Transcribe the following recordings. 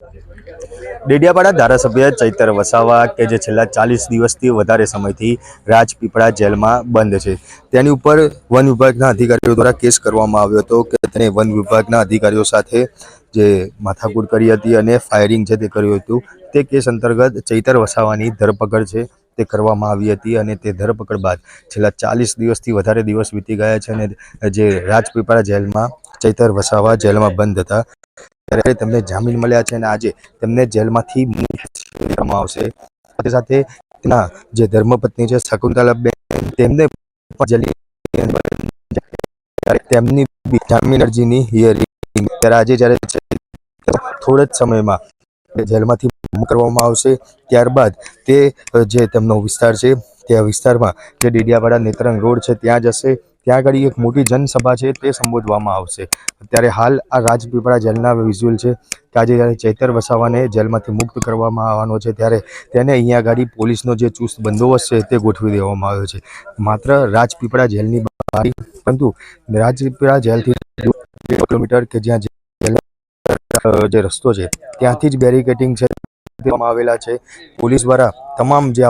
ડેડિયાપાડા ધારાસભ્ય ચૈતર વસાવા કે જે છેલ્લા ચાલીસ દિવસથી વધારે સમયથી રાજપીપળા જેલમાં બંધ છે. તેની ઉપર વન વિભાગના અધિકારીઓ દ્વારા કેસ કરવામાં આવ્યો હતો કે તેને વન વિભાગના અધિકારીઓ સાથે જે માથાકૂટ કરી હતી અને ફાયરિંગ જે તે કર્યું હતું તે કેસ અંતર્ગત ચૈતર વસાવાની ધરપકડ છે તે કરવામાં આવી હતી અને તે ધરપકડ બાદ છેલ્લા ચાલીસ દિવસથી વધારે દિવસ વીતી ગયા છે અને જે રાજપીપળા જેલમાં ચૈતર વસાવા જેલમાં બંધ હતા. ત્યારે તેમને જામીન મળ્યા છે અને આજે તેમને જેલમાંથી મુક્ત કરવામાં આવશે. સાથે સાથે તેના જે ધર્મપત્ની છે, શકુંતલાબેન, તેમને તેમની જામીન અરજીની હિયરિંગ ત્યારે આજે જ્યારે થોડા જ સમયમાં જેલમાંથી કરવામાં આવશે. ત્યારબાદ તે જે તેમનો વિસ્તાર છે તે વિસ્તારમાં જે ડેડિયાવાડા નેત્રંગ રોડ છે, ત્યાં જશે. ત્યાં આગળ એક મોટી જનસભા છે, તે સંબોધવામાં આવશે. ત્યારે હાલ આ રાજપીપળા જેલના વિઝ્યુઅલ છે કે આજે જ્યારે ચૈતર વસાવાને જેલમાંથી મુક્ત કરવામાં આવવાનો છે, ત્યારે તેને અહીંયા આગળ પોલીસનો જે ચુસ્ત બંદોબસ્ત છે, તે ગોઠવી દેવામાં આવ્યો છે. માત્ર રાજપીપળા જેલની પરંતુ રાજપીપળા જેલથી કિલોમીટર કે જ્યાં જે રસ્તો છે, ત્યાંથી જ બેરિકેટિંગ છે આવેલા છે. પોલીસ દ્વારા તમામ જે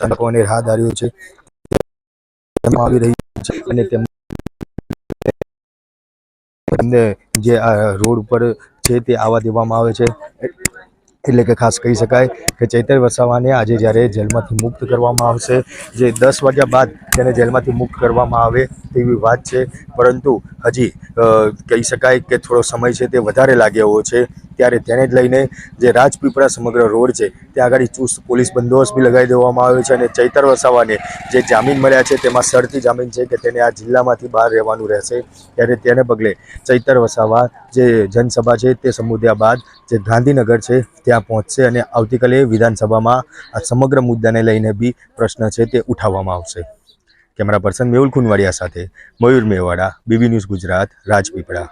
આ રાહ ધાર્યો છે. આવી રહી છે અને તેમને જે આ રોડ ઉપર છે તે આવવા દેવામાં આવે છે. એટલે કે ખાસ કહી શકાય કે ચૈતર વસાવાને આજે જ્યારે જેલમાંથી મુક્ત કરવામાં આવશે, જે દસ વાગ્યા બાદ તેને જેલમાંથી મુક્ત કરવામાં આવે તેવી વાત છે. પરંતુ હજી કહી શકાય કે થોડો સમય છે તે વધારે લાગે એવો છે. ત્યારે તેને જ લઈને જે રાજપીપળા સમગ્ર રોડ છે, ત્યાં આગળ ચુસ્ત પોલીસ બંદોબસ્ત બી લગાવી દેવામાં આવ્યો છે અને ચૈતર વસાવાને જે જામીન મળ્યા છે, તેમાં શરતી જામીન છે કે તેને આ જિલ્લામાંથી બહાર રહેવાનું રહેશે, ત્યારે તેને પગલે ચૈતર વસાવા જે જનસભા છે તે સંબોધ્યા બાદ જે ગાંધીનગર છે ત્યાં પહોંચશે અને આવતીકાલે વિધાનસભામાં આ સમગ્ર મુદ્દાને લઈને બી પ્રશ્ન છે તે ઉઠાવવામાં આવશે. કેમેરા પર્સન મેહુલ ખુનવાડિયા સાથે મયુર મેવાડા, બીબી ન્યૂઝ ગુજરાત, રાજપીપળા.